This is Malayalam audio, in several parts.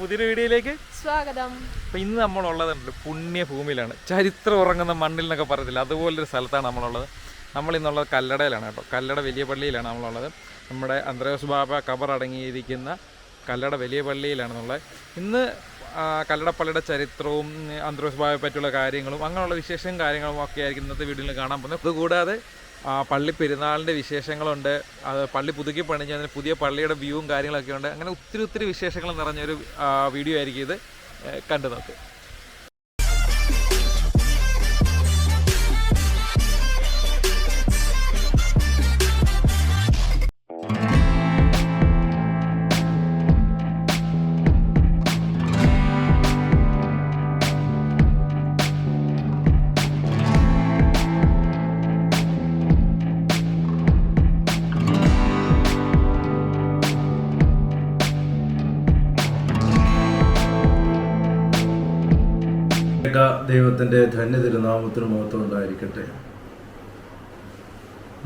പുതിയൊരു വീഡിയോയിലേക്ക്. സ്വാഗതം. അപ്പോൾ ഇന്ന് നമ്മളുള്ളത് പുണ്യഭൂമിയിലാണ്. ചരിത്രം ഉറങ്ങുന്ന മണ്ണിൽ എന്നൊക്കെ പറയത്തില്ല അതുപോലൊരു സ്ഥലത്താണ് നമ്മളുള്ളത്. നമ്മൾ ഇന്നുള്ളത് കല്ലടയിലാണ് കേട്ടോ കല്ലട വലിയ പള്ളിയിലാണ് നമ്മളുള്ളത്. നമ്മുടെ അന്ത്രയോസ് ബാബ കബർ അടങ്ങിയിരിക്കുന്ന കല്ലട വലിയ പള്ളിയിലാണ് നമ്മളെ ഇന്ന് കല്ലടപ്പള്ളിയുടെ ചരിത്രവും അന്ത്രോസ് ബാബയെ പറ്റിയുള്ള കാര്യങ്ങളും അങ്ങനെയുള്ള വിശേഷം കാര്യങ്ങളും ഒക്കെ ആയിരിക്കും ഇന്നത്തെ വീഡിയോയിൽ കാണാൻ പോകുന്നത്. അതുകൂടാതെ പള്ളി പെരുന്നാളിന്റെ വിശേഷങ്ങളുണ്ട്. അത് പള്ളി പുതുക്കി പണിഞ്ഞ് അതിന് പുതിയ പള്ളിയുടെ വ്യൂവും കാര്യങ്ങളൊക്കെ ഉണ്ട് അങ്ങനെ ഒത്തിരി ഒത്തിരി വിശേഷങ്ങൾ നിറഞ്ഞൊരു വീഡിയോ ആയിരിക്കും ഇത്. കണ്ടു നോക്ക്. ധന്യ തിരുനാമത്തിന് മഹത്വം ഉണ്ടായിരിക്കട്ടെ?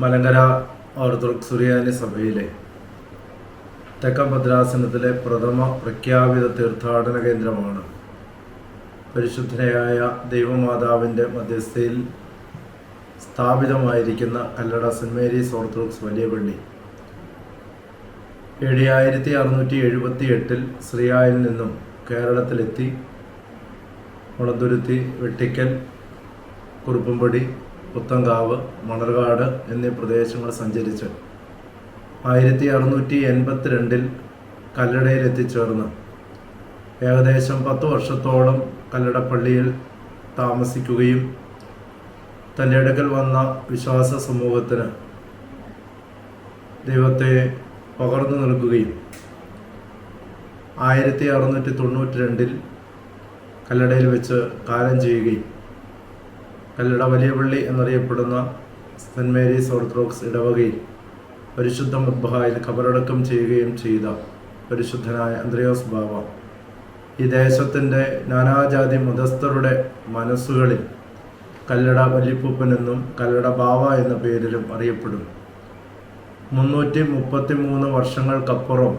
മലങ്കര ഓർത്തഡോക്സ് സുറിയാനി സഭയിലെ തെക്കൻ ഭദ്രാസനത്തിലെ പ്രഥമ പ്രഖ്യാപിത തീർത്ഥാടന കേന്ദ്രമാണ്. പരിശുദ്ധനയായ ദൈവമാതാവിന്റെ മധ്യസ്ഥയിൽ സ്ഥാപിതമായിരിക്കുന്ന കല്ലട സെന്റ് മേരീസ് ഓർത്തഡോക്സ് വലിയ പള്ളി. ഏഴായിരത്തി അറുന്നൂറ്റി എഴുപത്തി എട്ടിൽ ശ്രീയായിൽ നിന്നും കേരളത്തിലെത്തി മുളന്തുരുത്തി വെട്ടിക്കൽ കുറുപ്പുംപടി പുത്തങ്കാവ് മണർകാട് എന്നീ പ്രദേശങ്ങൾ സഞ്ചരിച്ച് ആയിരത്തി അറുന്നൂറ്റി എൺപത്തിരണ്ടിൽ കല്ലടയിൽ എത്തിച്ചേർന്ന് ഏകദേശം പത്ത് വർഷത്തോളം കല്ലടപ്പള്ളിയിൽ താമസിക്കുകയും തന്റെ അടുക്കൽ വന്ന വിശ്വാസ സമൂഹത്തിന് ദൈവത്തെ പകർന്നു നൽകുകയും ആയിരത്തി അറുന്നൂറ്റി തൊണ്ണൂറ്റി രണ്ടിൽ കല്ലടയിൽ വെച്ച് കാലം ചെയ്യുകയും കല്ലട വലിയ പള്ളി എന്നറിയപ്പെടുന്ന സെന്റ് മേരീസ് ഓർത്തഡോക്സ് ഇടവകയിൽ പരിശുദ്ധ മുദ്ബഹായിൽ ഖബറടക്കം ചെയ്യുകയും ചെയ്ത പരിശുദ്ധനായ അന്ത്രയോസ് ബാബ. ഈ ദേശത്തിന്റെ നാനാജാതി മതസ്ഥരുടെ മനസ്സുകളിൽ കല്ലട വല്ലിപ്പൂപ്പൻ എന്നും കല്ലട ബാവ എന്ന പേരിലും അറിയപ്പെടുന്നു മുന്നൂറ്റി മുപ്പത്തി മൂന്ന് വർഷങ്ങൾക്കപ്പുറം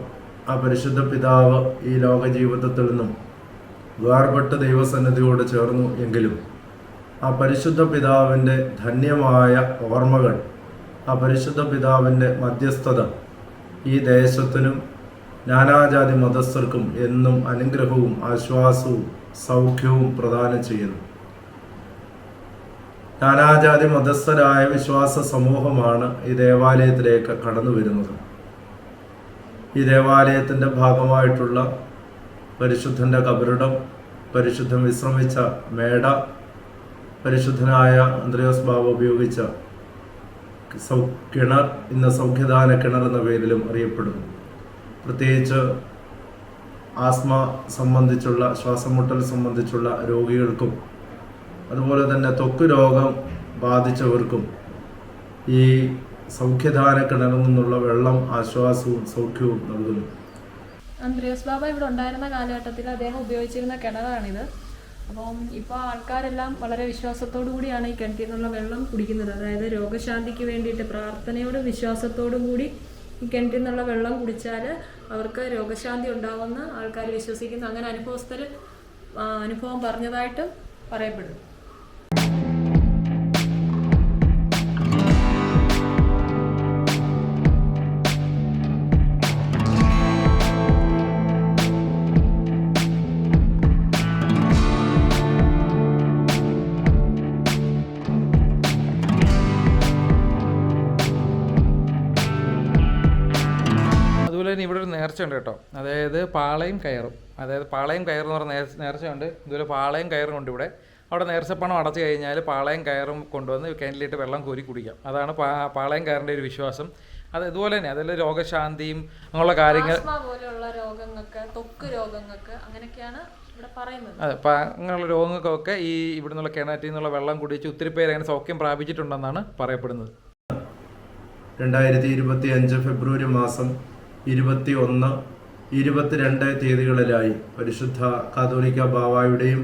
ആ പരിശുദ്ധ പിതാവ് ഈ ലോക ജീവിതത്തിൽ നിന്നും വേർപെട്ട ദൈവസന്നിധിയോട് ചേർന്നു എങ്കിലും ആ പരിശുദ്ധ പിതാവിന്റെ ധന്യമായ ഓർമ്മകൾ ആ പരിശുദ്ധ പിതാവിന്റെ മധ്യസ്ഥത ഈ ദേശത്തിനും നാനാജാതി മതസ്ഥർക്കും എന്നും അനുഗ്രഹവും ആശ്വാസവും സൗഖ്യവും പ്രദാനം ചെയ്യുന്നു. നാനാജാതി മതസ്ഥരായ വിശ്വാസ സമൂഹമാണ് ഈ ദേവാലയത്തിലേക്ക് കടന്നു വരുന്നത്. ഈ ദേവാലയത്തിന്റെ ഭാഗമായിട്ടുള്ള പരിശുദ്ധന്റെ കബറിടം പരിശുദ്ധം വിശ്രമിച്ച മേട പരിശുദ്ധനായ അന്ത്രയോസ് ബാബ ഉപയോഗിച്ച സൗ കിണർ ഇന്ന് സൗഖ്യദാന കിണർ എന്ന പേരിലും അറിയപ്പെടുന്നു. പ്രത്യേകിച്ച് ആസ്മ സംബന്ധിച്ചുള്ള ശ്വാസം മുട്ടൽ സംബന്ധിച്ചുള്ള രോഗികൾക്കും അതുപോലെ തന്നെ ത്വക്ക് രോഗം ബാധിച്ചവർക്കും ഈ സൗഖ്യദാന കിണറിൽ നിന്നുള്ള വെള്ളം ആശ്വാസവും സൗഖ്യവും നൽകുന്നു. അന്ത്രയോസ് ബാബ ഇവിടെ ഉണ്ടായിരുന്ന കാലഘട്ടത്തിൽ അദ്ദേഹം ഉപയോഗിച്ചിരുന്ന കിണറാണിത്. അപ്പം ഇപ്പോൾ ആൾക്കാരെല്ലാം വളരെ വിശ്വാസത്തോടു കൂടിയാണ് ഈ കിണറ്റിൽ നിന്നുള്ള വെള്ളം കുടിക്കുന്നത്. അതായത് രോഗശാന്തിക്ക് വേണ്ടിയിട്ട് പ്രാർത്ഥനയോട് വിശ്വാസത്തോടും കൂടി ഈ കിണറ്റിൽ നിന്നുള്ള വെള്ളം കുടിച്ചാൽ അവർക്ക് രോഗശാന്തി ഉണ്ടാവുമെന്ന് ആൾക്കാർ വിശ്വസിക്കുന്നു. അങ്ങനെ അനുഭവസ്ഥർ അനുഭവം പറഞ്ഞതായിട്ടും പറയപ്പെടുന്നു. ഇവിടെ ഒരു നേർച്ച ഉണ്ട് കേട്ടോ. അതായത് പാളയും കയറും. അതായത് പാളയും കയറും എന്ന് പറഞ്ഞ നേർച്ച നേർച്ചയുണ്ട്. ഇതുപോലെ പാളയും കയറും ഉണ്ട് ഇവിടെ. അവിടെ നേർച്ചപ്പണം അടച്ചു കഴിഞ്ഞാൽ പാളയും കയറും കൊണ്ടുവന്ന് കിണറ്റിലിട്ട് വെള്ളം കോരി കുടിക്കാം. അതാണ് പാ പാളയം കയറിന്റെ ഒരു വിശ്വാസം. അത് ഇതുപോലെ തന്നെ അതിൽ രോഗശാന്തിയും അങ്ങനെയുള്ള കാര്യങ്ങൾ പോലെയുള്ള രോഗങ്ങൾക്ക് തൊക്ക് രോഗങ്ങൾക്ക് അങ്ങനെയൊക്കെയാണ് അതെ അപ്പം അങ്ങനെയുള്ള രോഗങ്ങൾക്കൊക്കെ ഈ ഇവിടെ നിന്നുള്ള കിണറ്റിൽ നിന്നുള്ള വെള്ളം കുടിച്ച് ഒത്തിരി പേര് അങ്ങനെ സൗഖ്യം പ്രാപിച്ചിട്ടുണ്ടെന്നാണ് പറയപ്പെടുന്നത്. രണ്ടായിരത്തി ഇരുപത്തി അഞ്ച് ഫെബ്രുവരി മാസം ഇരുപത്തി ഒന്ന് ഇരുപത്തിരണ്ട് തീയതികളിലായി പരിശുദ്ധ കാതോലിക്ക ബാവായുടെയും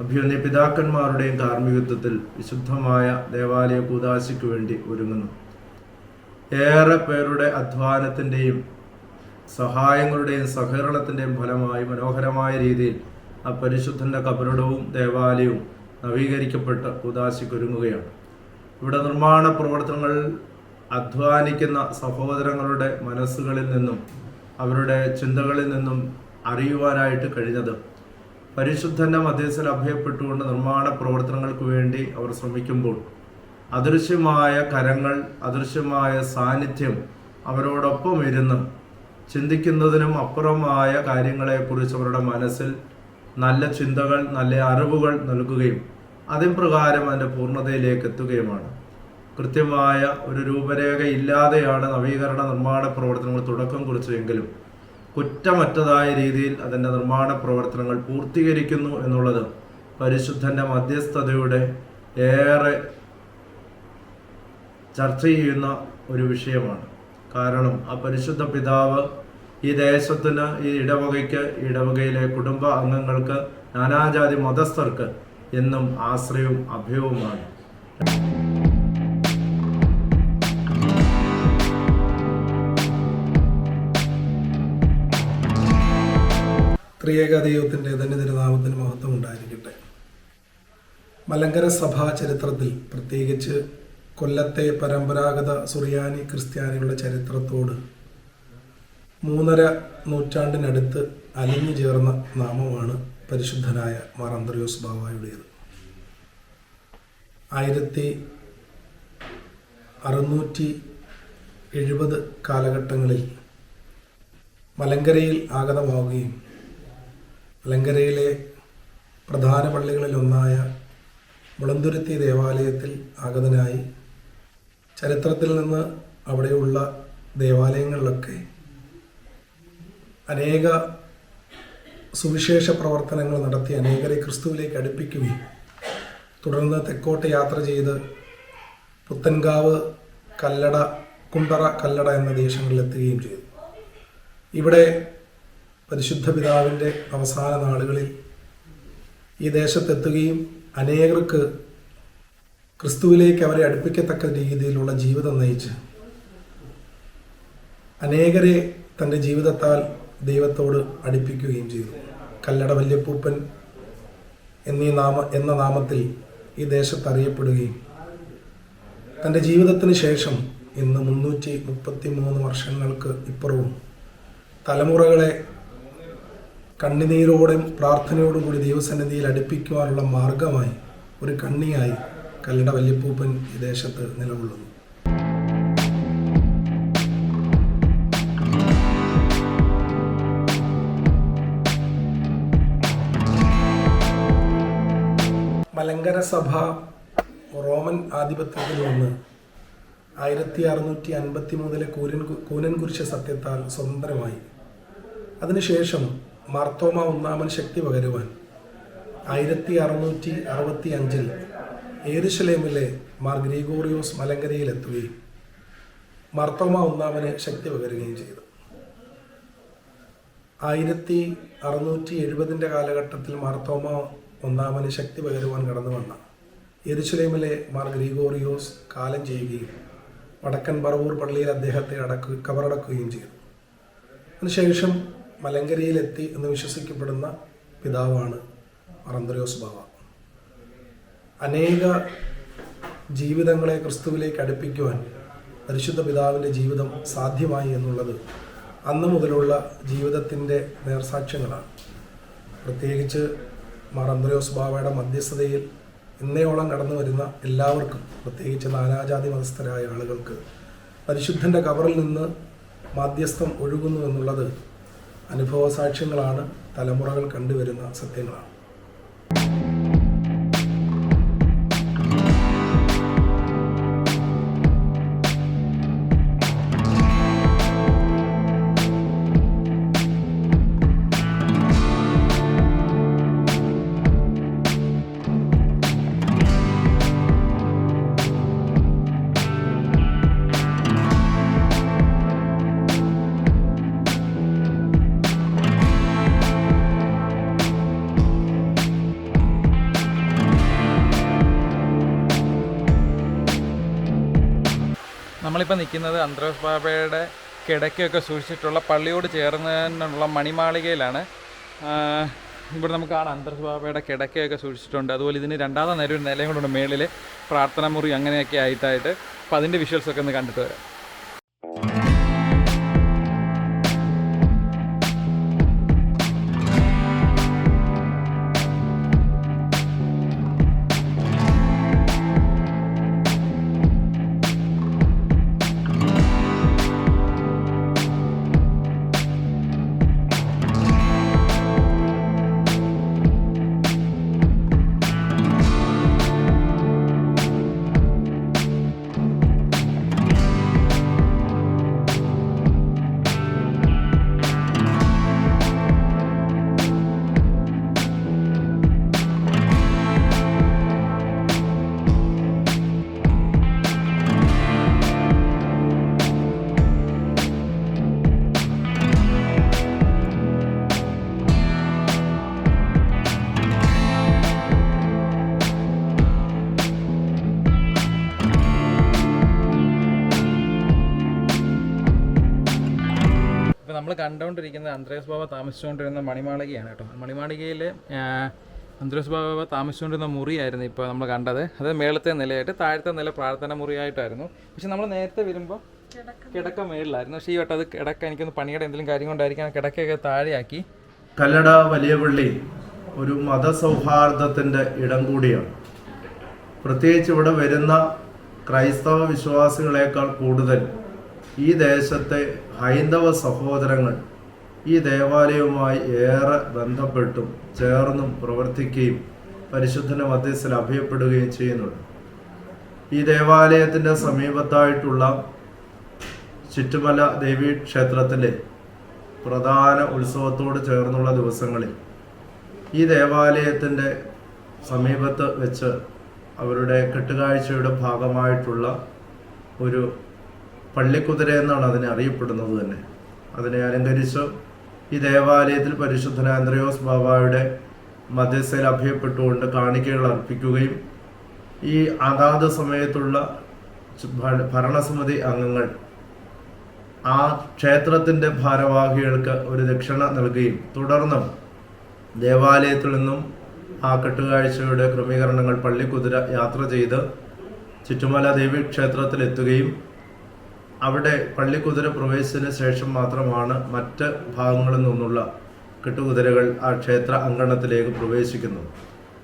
അഭ്യുന്നയ പിതാക്കന്മാരുടെയും കാർമ്മികത്വത്തിൽ വിശുദ്ധമായ ദേവാലയ കൂതാശിക്ക് വേണ്ടി ഒരുങ്ങുന്നു. ഏറെ പേരുടെ അധ്വാനത്തിന്റെയും സഹായങ്ങളുടെയും സഹകരണത്തിന്റെയും ഫലമായി മനോഹരമായ രീതിയിൽ ആ പരിശുദ്ധന്റെ കബറിടവും ദേവാലയവും നവീകരിക്കപ്പെട്ട് കൂതാശിക്കൊരുങ്ങുകയാണ് ഇവിടെ നിർമ്മാണ പ്രവർത്തനങ്ങൾ അധ്വാനിക്കുന്ന സഹോദരങ്ങളുടെ മനസ്സുകളിൽ നിന്നും അവരുടെ ചിന്തകളിൽ നിന്നും അറിയുവാനായിട്ട് കഴിഞ്ഞത്. പരിശുദ്ധന്റെ മധ്യസ്ഥൽ അഭയപ്പെട്ടുകൊണ്ട് നിർമ്മാണ പ്രവർത്തനങ്ങൾക്ക് വേണ്ടി അവർ ശ്രമിക്കുമ്പോൾ അദൃശ്യമായ കരങ്ങൾ അദൃശ്യമായ സാന്നിധ്യം അവരോടൊപ്പം ഇരുന്ന് ചിന്തിക്കുന്നതിനും അപ്പുറമായ കാര്യങ്ങളെക്കുറിച്ച് അവരുടെ മനസ്സിൽ നല്ല ചിന്തകൾ നല്ല അറിവുകൾ നൽകുകയും അതിൻ പ്രകാരം അതിന്റെ പൂർണതയിലേക്ക് എത്തുകയുമാണ്. കൃത്യമായ ഒരു രൂപരേഖ ഇല്ലാതെയാണ് നവീകരണ നിർമ്മാണ പ്രവർത്തനങ്ങൾ തുടക്കം കുറിച്ചതെങ്കിലും കുറ്റമറ്റതായ രീതിയിൽ അതിന്റെ നിർമ്മാണ പ്രവർത്തനങ്ങൾ പൂർത്തീകരിക്കുന്നു എന്നുള്ളത് പരിശുദ്ധന്റെ മധ്യസ്ഥതയുടെ ഏറെ ചർച്ച ചെയ്യുന്ന ഒരു വിഷയമാണ്. കാരണം ആ പരിശുദ്ധ പിതാവ് ഈ ദേശത്തിന് ഈ ഇടവകയ്ക്ക് ഇടവകയിലെ കുടുംബ അംഗങ്ങൾക്ക് നാനാജാതി മതസ്ഥർക്ക് എന്നും ആശ്രയവും അഭയവുമാണ്. ത്രിയേക ദൈവത്തിന്റെ തന്നെ തിരുനാമത്തിന് മഹത്വം ഉണ്ടായിരിക്കട്ടെ. മലങ്കര സഭാ ചരിത്രത്തിൽ പ്രത്യേകിച്ച് കൊല്ലത്തെ പരമ്പരാഗത സുറിയാനി ക്രിസ്ത്യാനികളുടെ ചരിത്രത്തോട് മൂന്നര നൂറ്റാണ്ടിനടുത്ത് അലിഞ്ഞു ചേർന്ന നാമമാണ് പരിശുദ്ധനായ മാർ അന്ത്രയോസ് ബാവായുടേത്. ആയിരത്തി അറുന്നൂറ്റി എഴുപത് കാലഘട്ടങ്ങളിൽ മലങ്കരയിൽ ആഗതമാവുകയും മലങ്കരയിലെ പ്രധാന പള്ളികളിലൊന്നായ മുളന്തുരുത്തി ദേവാലയത്തിൽ ആഗതനായി. ചരിത്രത്തിൽ നിന്ന് അവിടെയുള്ള ദേവാലയങ്ങളിലൊക്കെ അനേക സുവിശേഷ പ്രവർത്തനങ്ങൾ നടത്തി അനേകരെ ക്രിസ്തുവിലേക്ക് അടുപ്പിക്കുകയും തുടർന്ന് തെക്കോട്ട് യാത്ര ചെയ്ത് പുത്തൻകാവ് കല്ലട കുണ്ടറ കല്ലട എന്ന ദേശങ്ങളിലെത്തുകയും ചെയ്തു. ഇവിടെ പരിശുദ്ധ പിതാവിന്റെ അവസാന നാളുകളിൽ ഈ ദേശത്തെത്തുകയും അനേകർക്ക് ക്രിസ്തുവിലേക്ക് അവരെ അടുപ്പിക്കത്തക്ക രീതിയിലുള്ള ജീവിതം നയിച്ച് അനേകരെ തന്റെ ജീവിതത്താൽ ദൈവത്തോട് അടുപ്പിക്കുകയും ചെയ്തു. കല്ലട വല്യപ്പൂപ്പൻ എന്നീ നാമ എന്ന നാമത്തിൽ ഈ ദേശത്ത് അറിയപ്പെടുകയും തന്റെ ജീവിതത്തിന് ശേഷം ഇന്ന് മുന്നൂറ്റി മുപ്പത്തി മൂന്ന് വർഷങ്ങൾക്ക് ഇപ്പുറവും തലമുറകളെ കണ്ണുനീരോടും പ്രാർത്ഥനയോടുകൂടി ദൈവസന്നിധിയിൽ അടുപ്പിക്കുവാനുള്ള മാർഗമായി ഒരു കണ്ണിയായി കല്ലട വല്യപ്പൂപ്പൻ ഈ ദേശത്ത് നിലകൊള്ളുന്നു. മലങ്കര സഭ റോമൻ ആധിപത്യത്തിൽ നിന്ന് ആയിരത്തി അറുന്നൂറ്റി അൻപത്തി മൂന്നിലെ കൂരൻ കൂനൻകുരിശ സത്യത്താൽ സ്വതന്ത്രമായി. അതിനുശേഷം മാർത്തോമ ഒന്നാമൻ ശക്തി പകരുവാൻ. ആയിരത്തി അറുന്നൂറ്റി അറുപത്തി അഞ്ചിൽ ഏരുശലേമിലെ മാർ ഗ്രീഗോറിയോസ് മലങ്കരയിലെത്തുകയും മാർത്തോമ ഒന്നാമന് ശക്തി പകരുകയും ചെയ്തു. ആയിരത്തി അറുന്നൂറ്റി എഴുപതിന്റെ കാലഘട്ടത്തിൽ മാർത്തോമ ഒന്നാമന് ശക്തി പകരുവാൻ കടന്നു വന്ന എരുശലേമിലെ മാർ ഗ്രീഗോറിയോസ് കാലം ചെയ്യുകയും വടക്കൻ പറവൂർ പള്ളിയിൽ അദ്ദേഹത്തെ അടക്കു കബറടക്കുകയും ചെയ്തു. അതിനുശേഷം മലങ്കരയിലെത്തി എന്ന് വിശ്വസിക്കപ്പെടുന്ന പിതാവാണ് മറന്തരോസ് ബാവ. അനേക ജീവിതങ്ങളെ ക്രിസ്തുവിലേക്ക് അടുപ്പിക്കുവാൻ പരിശുദ്ധ പിതാവിന്റെ ജീവിതം സാധ്യമായി എന്നുള്ളത് അന്ന് മുതലുള്ള ജീവിതത്തിന്റെ നേർസാക്ഷ്യങ്ങളാണ്. പ്രത്യേകിച്ച് മാർ അന്ത്രയോസ് ബാവയുടെ മധ്യസ്ഥതയിൽ ഇന്നയോളം കടന്നു വരുന്ന എല്ലാവർക്കും പ്രത്യേകിച്ച് നാനാജാതി മതസ്ഥരായ ആളുകൾക്ക് പരിശുദ്ധന്റെ കവറിൽ നിന്ന് മാധ്യസ്ഥം ഒഴുകുന്നു എന്നുള്ളത് അനുഭവ സാക്ഷ്യങ്ങളാണ് തലമുറകൾ കണ്ടുവരുന്ന സത്യങ്ങളാണ്. നമ്മളിപ്പോൾ നിൽക്കുന്നത് അന്ത്രോസ് ബാബയുടെ കിടക്കയൊക്കെ സൂക്ഷിച്ചിട്ടുള്ള പള്ളിയോട് ചേർന്നുള്ള മണിമാളികയിലാണ്. ഇവിടെ നമുക്ക് കാണാം. അന്തർസ്വാഭയുടെ കിടക്കയൊക്കെ സൂക്ഷിച്ചിട്ടുണ്ട്. അതുപോലെ ഇതിന് രണ്ടാമത്തെ നേരം ഒരു നിലയും കൂടെ ഉണ്ട് മേളിൽ പ്രാർത്ഥനാ മുറി അങ്ങനെയൊക്കെ ആയിട്ടായിട്ട്. അപ്പോൾ അതിന്റെ വിഷ്വൽസൊക്കെ ഒന്ന് കണ്ടിട്ട് വരാം. ഇപ്പോൾ നമ്മൾ കണ്ടുകൊണ്ടിരിക്കുന്നത് അന്ത്രേസ് ബാബ താമസിച്ചുകൊണ്ടിരുന്ന മണിമാളികയാണ് കേട്ടോ. മണിമാളികയിൽ അന്ത്രേസ് ബാബ താമസിച്ചുകൊണ്ടിരുന്ന മുറിയായിരുന്നു ഇപ്പോൾ നമ്മൾ കണ്ടത്. അത് മേളത്തെ നിലയായിട്ട് താഴത്തെ നില പ്രാർത്ഥന മുറിയായിട്ടായിരുന്നു. പക്ഷെ നമ്മൾ നേരത്തെ വരുമ്പോൾ കിടക്ക മേളിലായിരുന്നു. പക്ഷേ ഈ വട്ടം അത് കിടക്ക എനിക്കൊന്ന് പണിയുടെ എന്തെങ്കിലും കാര്യം കൊണ്ടായിരിക്കും. കിടക്കയൊക്കെ താഴെയാക്കി. കല്ലട വലിയ പള്ളി ഒരു മതസൗഹാർദ്ദത്തിന്റെ ഇടം കൂടിയാണ്. പ്രത്യേകിച്ച് ഇവിടെ വരുന്ന ക്രൈസ്തവ വിശ്വാസികളെക്കാൾ കൂടുതൽ ഈ ദേശത്തെ ഹൈന്ദവ സഹോദരങ്ങൾ ഈ ദേവാലയവുമായി ഏറെ ബന്ധപ്പെട്ടും ചേർന്നും പ്രവർത്തിക്കുകയും പരിശുദ്ധന മധ്യസ്ഥൽ അഭയപ്പെടുകയും ചെയ്യുന്നുണ്ട്. ഈ ദേവാലയത്തിന്റെ സമീപത്തായിട്ടുള്ള ചുറ്റുമല ദേവീ ക്ഷേത്രത്തിലെ പ്രധാന ഉത്സവത്തോട് ചേർന്നുള്ള ദിവസങ്ങളിൽ ഈ ദേവാലയത്തിന്റെ സമീപത്ത് വെച്ച് അവരുടെ കെട്ടുകാഴ്ചയുടെ ഭാഗമായിട്ടുള്ള ഒരു പള്ളിക്കുതിര എന്നാണ് അതിനെ അറിയപ്പെടുന്നത് തന്നെ. അതിനെ അലങ്കരിച്ച് ഈ ദേവാലയത്തിൽ പരിശുദ്ധന ആന്ത്രയോസ് ബാബായുടെ മധ്യസ്ഥയിൽ അഭയപ്പെട്ടുകൊണ്ട് കാണിക്കകൾ അർപ്പിക്കുകയും ഈ അതാത് സമയത്തുള്ള ഭരണസമിതി അംഗങ്ങൾ ആ ക്ഷേത്രത്തിന്റെ ഭാരവാഹികൾക്ക് ഒരു ദക്ഷിണ നൽകുകയും തുടർന്നും ദേവാലയത്തിൽ നിന്നും ആ കെട്ടുകാഴ്ചയുടെ ക്രമീകരണങ്ങൾ പള്ളിക്കുതിര യാത്ര ചെയ്ത് ചുറ്റുമല ദേവി ക്ഷേത്രത്തിൽ എത്തുകയും അവിടെ പള്ളിക്കുതിര പ്രവേശിച്ചതിന് ശേഷം മാത്രമാണ് മറ്റ് ഭാഗങ്ങളിൽ നിന്നുള്ള കെട്ടുകുതിരകൾ ആ ക്ഷേത്ര അങ്കണത്തിലേക്ക് പ്രവേശിക്കുന്നത്.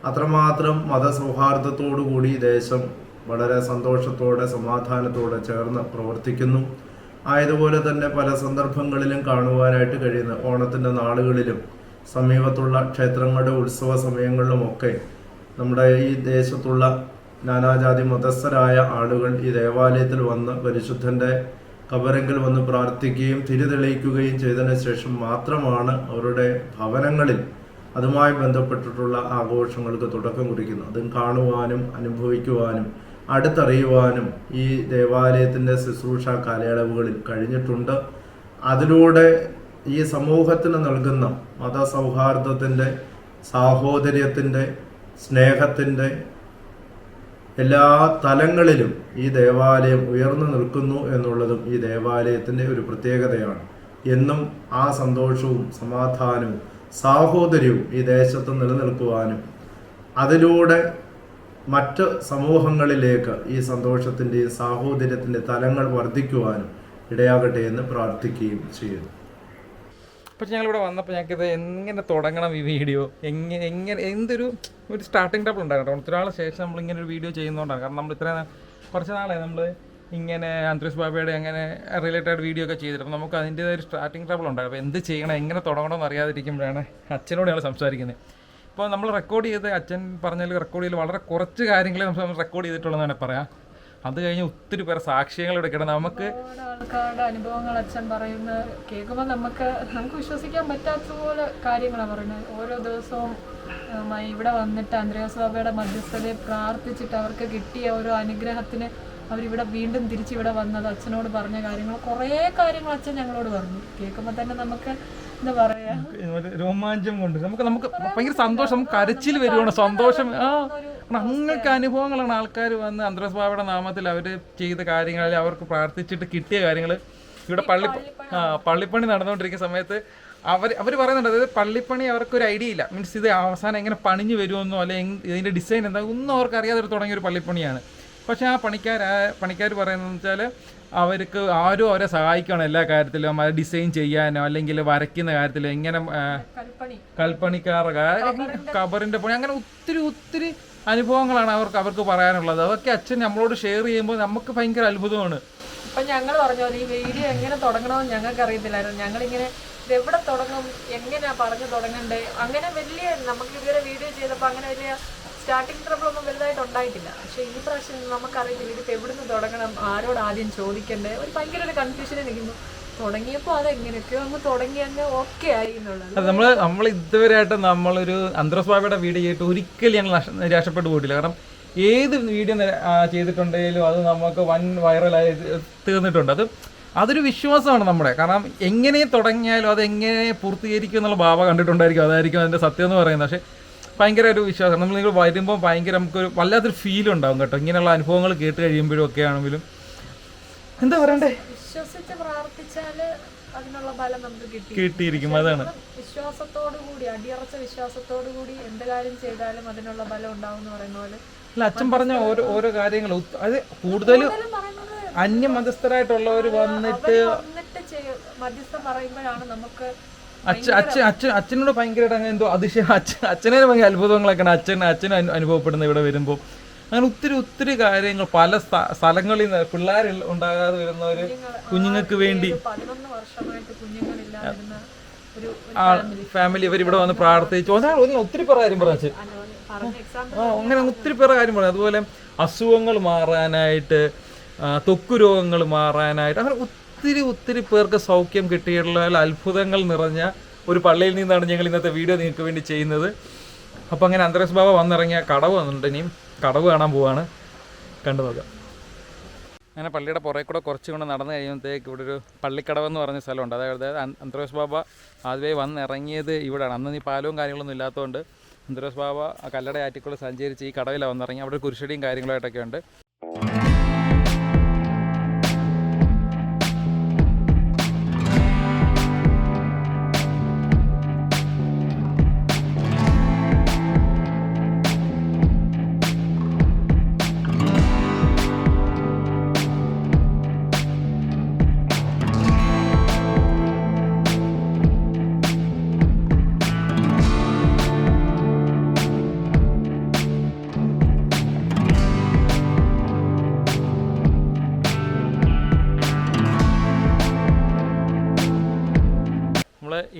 അത്രമാത്രം മതസൗഹാർദ്ദത്തോടുകൂടി ദേശം വളരെ സന്തോഷത്തോടെ സമാധാനത്തോടെ ചേർന്ന് പ്രവർത്തിക്കുന്നു. ആയതുപോലെ തന്നെ പല സന്ദർഭങ്ങളിലും കാണുവാനായിട്ട് കഴിയുന്ന ഓണത്തിന്റെ നാളുകളിലും സമീപത്തുള്ള ക്ഷേത്രങ്ങളുടെ ഉത്സവ സമയങ്ങളിലുമൊക്കെ നമ്മുടെ ഈ ദേശത്തുള്ള നാനാജാതി മതസ്ഥരായ ആളുകൾ ഈ ദേവാലയത്തിൽ വന്ന് പരിശുദ്ധന്റെ കബറെങ്കിൽ വന്ന് പ്രാർത്ഥിക്കുകയും തിരിതെളിയിക്കുകയും ചെയ്തതിന് ശേഷം മാത്രമാണ് അവരുടെ ഭവനങ്ങളിൽ അതുമായി ബന്ധപ്പെട്ടിട്ടുള്ള ആഘോഷങ്ങൾക്ക് തുടക്കം കുറിക്കുന്നത്. അതും കാണുവാനും അനുഭവിക്കുവാനും അടുത്തറിയുവാനും ഈ ദേവാലയത്തിന്റെ ശുശ്രൂഷ കാലയളവുകളിൽ കഴിഞ്ഞിട്ടുണ്ട്. അതിലൂടെ ഈ സമൂഹത്തിന് നൽകുന്ന മതസൗഹാർദ്ദത്തിന്റെ സാഹോദര്യത്തിന്റെ സ്നേഹത്തിന്റെ എല്ലാ തലങ്ങളിലും ഈ ദേവാലയം ഉയർന്നു നിൽക്കുന്നു എന്നുള്ളതും ഈ ദേവാലയത്തിന്റെ ഒരു പ്രത്യേകതയാണ്. എന്നും ആ സന്തോഷവും സമാധാനവും സാഹോദര്യവും ഈ ദേശത്ത് നിലനിൽക്കുവാനും അതിലൂടെ മറ്റ് സമൂഹങ്ങളിലേക്ക് ഈ സന്തോഷത്തിന്റെയും സാഹോദര്യത്തിന്റെ തലങ്ങൾ വർദ്ധിക്കുവാനും ഇടയാകട്ടെ എന്ന് പ്രാർത്ഥിക്കുകയും ചെയ്യുന്നു. പക്ഷെ ഞങ്ങളിവിടെ വന്നപ്പോൾ ഞങ്ങൾക്കിത് എങ്ങനെ തുടങ്ങണം ഈ വീഡിയോ എങ്ങനെ എങ്ങനെ എന്തൊരു ഒരു സ്റ്റാർട്ടിംഗ് ടബിൾ ഉണ്ടായിരുന്നു ഒത്തിരി ശേഷം നമ്മൾ ഇങ്ങനെ ഒരു വീഡിയോ ചെയ്യുന്നതുകൊണ്ടാണ് കാരണം നമ്മൾ ഇത്രയും കുറച്ച് നാളെ നമ്മൾ ഇങ്ങനെ അന്തരീഷ് ബാബയുടെ അങ്ങനെ റിലേറ്റഡ് വീഡിയോ ഒക്കെ ചെയ്തിട്ട്. നമുക്ക് അതിന്റെതായ ഒരു സ്റ്റാർട്ടിംഗ് ട്രബിൾ ഉണ്ടായിരുന്നു. അപ്പോൾ എന്ത് ചെയ്യണം എങ്ങനെ തുടങ്ങണമെന്ന് അറിയാതിരിക്കുമ്പോഴാണ് അച്ഛനോട് ഞങ്ങൾ സംസാരിക്കുന്നത് ഇപ്പോൾ നമ്മൾ റെക്കോർഡ് ചെയ്ത് അച്ഛൻ പറഞ്ഞതിൽ റെക്കോർഡ് ചെയ്ത് വളരെ കുറച്ച് കാര്യങ്ങളെ നമ്മൾ റെക്കോർഡ് ചെയ്തിട്ടുള്ളതെന്ന് പറയാം. അത് കഴിഞ്ഞ് ഒത്തിരി പേരെ സാക്ഷ്യങ്ങൾ എടുക്കണം നമുക്ക് ആൾക്കാരുടെ അനുഭവങ്ങൾ അച്ഛൻ പറയുന്ന കേൾക്കുമ്പോൾ നമുക്ക് നമുക്ക് വിശ്വസിക്കാൻ പറ്റാത്ത പോലെ കാര്യങ്ങളാണ് പറയുന്നത്. ഓരോ ദിവസവും ഇവിടെ വന്നിട്ട് അന്ത്രയോസ് ബാബയുടെ മധ്യസ്ഥതയെ പ്രാർത്ഥിച്ചിട്ട് അവർക്ക് കിട്ടിയ ഓരോ അനുഗ്രഹത്തിന് അവരിവിടെ വീണ്ടും തിരിച്ചിവിടെ വന്നത് അച്ഛനോട് പറഞ്ഞ കാര്യങ്ങൾ. കുറേ കാര്യങ്ങൾ അച്ഛൻ ഞങ്ങളോട് പറഞ്ഞു. കേൾക്കുമ്പോൾ തന്നെ നമുക്ക് എന്താ പറയാ? രോമാഞ്ചം കൊണ്ട് നമുക്ക് നമുക്ക് ഭയങ്കര സന്തോഷം. നമുക്ക് കരച്ചിൽ വരുവാണ്. സന്തോഷം. ആ. അങ്ങനത്തെ അനുഭവങ്ങളാണ് ആൾക്കാർ വന്ന് അന്ത്രോസ് ബാബയുടെ നാമത്തിൽ അവർ ചെയ്ത കാര്യങ്ങളിൽ അവർക്ക് പ്രാർത്ഥിച്ചിട്ട് കിട്ടിയ കാര്യങ്ങൾ ഇവിടെ പള്ളി ആ പള്ളിപ്പണി നടന്നുകൊണ്ടിരിക്കുന്ന സമയത്ത് അവർ അവർ പറയുന്നുണ്ട്. അതായത് പള്ളിപ്പണി അവർക്ക് ഒരു ഐഡിയ ഇല്ല. മീൻസ് ഇത് അവസാനം എങ്ങനെ പണിഞ്ഞു വരുമെന്നോ അല്ലെങ്കിൽ ഇതിന്റെ ഡിസൈൻ എന്താ ഒന്നും അവർക്ക് അറിയാതെ ഒരു തുടങ്ങിയ ഒരു പള്ളിപ്പണിയാണ്. പക്ഷേ ആ പണിക്കാർ ആ പണിക്കാർ പറയുന്നത് വെച്ചാൽ അവർക്ക് ആരും അവരെ സഹായിക്കണം എല്ലാ കാര്യത്തിലും. അത് ഡിസൈൻ ചെയ്യാനോ അല്ലെങ്കിൽ വരയ്ക്കുന്ന കാര്യത്തിലോ. എങ്ങനെ ആ, കബറിന്റെ പണി. അങ്ങനെ ഒത്തിരി ഒത്തിരി അനുഭവങ്ങളാണ് അവർക്ക് അവർക്ക് പറയാനുള്ളത്. അതൊക്കെ അച്ഛൻ നമ്മളോട് ഷെയർ ചെയ്യുമ്പോൾ നമുക്ക് ഭയങ്കര അത്ഭുതമാണ്. ഇപ്പൊ ഞങ്ങൾ പറഞ്ഞു ഈ വീഡിയോ എങ്ങനെ തുടങ്ങണമെന്ന് ഞങ്ങൾക്ക് അറിയത്തില്ലായിരുന്നു. ഞങ്ങളിങ്ങനെ എവിടെ തുടങ്ങും? എങ്ങനെയാ പറഞ്ഞു തുടങ്ങണ്ടേ? അങ്ങനെ വലിയ നമുക്ക് ഇതുവരെ വീഡിയോ ചെയ്തപ്പോൾ അങ്ങനെ വലിയ സ്റ്റാർട്ടിങ് ട്രബിൾ ഒന്നും വലുതായിട്ട് ഉണ്ടായിട്ടില്ല. പക്ഷെ ഈ പ്രാവശ്യം നമുക്കറിയത്തില്ല ഇതിപ്പോൾ എവിടുന്ന് തുടങ്ങണം? ആരോട് ആദ്യം ചോദിക്കണ്ടേ? ഒരു ഭയങ്കര ഒരു കൺഫ്യൂഷനിൽ നിൽക്കുന്നു. തുടങ്ങിയപ്പോൾ അത് നമ്മൾ നമ്മൾ ഇതുവരെയായിട്ട് നമ്മളൊരു അന്തരസ്വാമിയുടെ വീഡിയോ ചെയ്തിട്ട് ഒരിക്കലും ഞങ്ങൾ നിരാശപ്പെട്ടു പോയിട്ടില്ല. കാരണം ഏത് വീഡിയോ ചെയ്തിട്ടുണ്ടെങ്കിലും അത് നമുക്ക് വൻ വൈറലായി തീർന്നിട്ടുണ്ട്. അത് അതൊരു വിശ്വാസമാണ് നമ്മുടെ. കാരണം എങ്ങനെ തുടങ്ങിയാലും അത് എങ്ങനെ പൂർത്തീകരിക്കും എന്നുള്ള ഭാവ കണ്ടിട്ടുണ്ടായിരിക്കും. അതായിരിക്കും അതിന്റെ സത്യം എന്ന് പറയുന്നത്. പക്ഷേ ഭയങ്കര ഒരു വിശ്വാസം. നമ്മൾ നിങ്ങൾ വരുമ്പോൾ ഭയങ്കര നമുക്കൊരു വല്ലാത്തൊരു ഫീൽ ഉണ്ടാവും കേട്ടോ. ഇങ്ങനെയുള്ള അനുഭവങ്ങൾ കേട്ട് കഴിയുമ്പോഴും ഒക്കെ ആണെങ്കിലും. എന്താ പറയണ്ടേ? വിശ്വസിച്ച് പ്രാർത്ഥിച്ചാൽ അതിനുള്ള ഫലം നമുക്ക് കിട്ടി. കിട്ടിയിരിക്കും അതാണ്. വിശ്വാസത്തോടു കൂടി അടിയറച്ച വിശ്വാസത്തോടു കൂടി എന്ത് കാര്യം ചെയ്താലും അതിനുള്ള ഫലം ഉണ്ടാവും എന്ന് പറയുന്ന പോലെ അല്ല അച്ഛൻ പറഞ്ഞ ഓരോ ഓരോ കാര്യങ്ങൾ അത് കൂടുതലും പറയുന്നത് അന്യമതസ്ഥരായിട്ടുള്ളവർ വന്നിട്ട് മധ്യസ്ഥം പറയുമ്പോഴാണ് നമുക്ക് അച്ഛൻ അച്ഛൻ അച്ഛൻ അച്ഛനോട് ഭയങ്കരമായിട്ട് അങ്ങനെ എന്തോ അതിശയം. അച്ഛൻ അച്ഛനെ ഭയങ്കര അത്ഭുതങ്ങളൊക്കെയാണ്. അച്ഛൻ അച്ഛൻ അനു- അനുഭവപ്പെടുന്നത് ഇവിടെ വരുമ്പോൾ അങ്ങനെ ഒത്തിരി ഒത്തിരി കാര്യങ്ങൾ പല സ്ഥ- സ്ഥലങ്ങളിൽ നിന്ന് പിള്ളേർ ഉണ്ടാകാതെ വരുന്നവര് കുഞ്ഞുങ്ങൾക്ക് വേണ്ടി ഫാമിലി ഇവർ ഇവിടെ വന്ന് പ്രാർത്ഥിച്ചു. ഒന്ന് ഒത്തിരി പേർ കാര്യം പറഞ്ഞു ആ അങ്ങനെ ഒത്തിരി പേർ കാര്യം പറഞ്ഞു. അതുപോലെ അസുഖങ്ങൾ മാറാനായിട്ട് തൊക്ക് ത്വക്ക് രോഗങ്ങൾ മാറാനായിട്ട് അങ്ങനെ ഒത്തിരി ഒത്തിരി പേർക്ക് സൗഖ്യം കിട്ടിയിട്ടുള്ള അത്ഭുതങ്ങൾ നിറഞ്ഞ ഒരു പള്ളിയിൽ നിന്നാണ് ഞങ്ങൾ ഇന്നത്തെ വീഡിയോ നിങ്ങൾക്ക് വേണ്ടി ചെയ്യുന്നത്. അപ്പോൾ അങ്ങനെ അന്തരസ് ബാബ വന്നിറങ്ങിയ കടവ് വന്നിട്ടുണ്ട്. ഇനിയും കടവ് കാണാൻ പോവാണ്. കണ്ടു നോക്കാം. അങ്ങനെ പള്ളിയുടെ പുറകെ കൂടെ കുറച്ച് കൊണ്ട് നടന്നു കഴിയുമ്പോഴത്തേക്ക് ഇവിടെ ഒരു പള്ളിക്കടവ് എന്ന് പറഞ്ഞ സ്ഥലമുണ്ട്. അതായത് അന്തരോസ് ബാബ ആദ്യമേ വന്നിറങ്ങിയത് ഇവിടെയാണ്. അന്ന് ഈ പാലവും കാര്യങ്ങളൊന്നും ഇല്ലാത്തതുകൊണ്ട് അന്തരോസ് ബാബ കല്ലട ആറ്റിക്കൂടെ സഞ്ചരിച്ച് ഈ കടവിലാണ് വന്നിറങ്ങി. അവിടെ കുരിശടിയും കാര്യങ്ങളായിട്ടൊക്കെ ഉണ്ട്.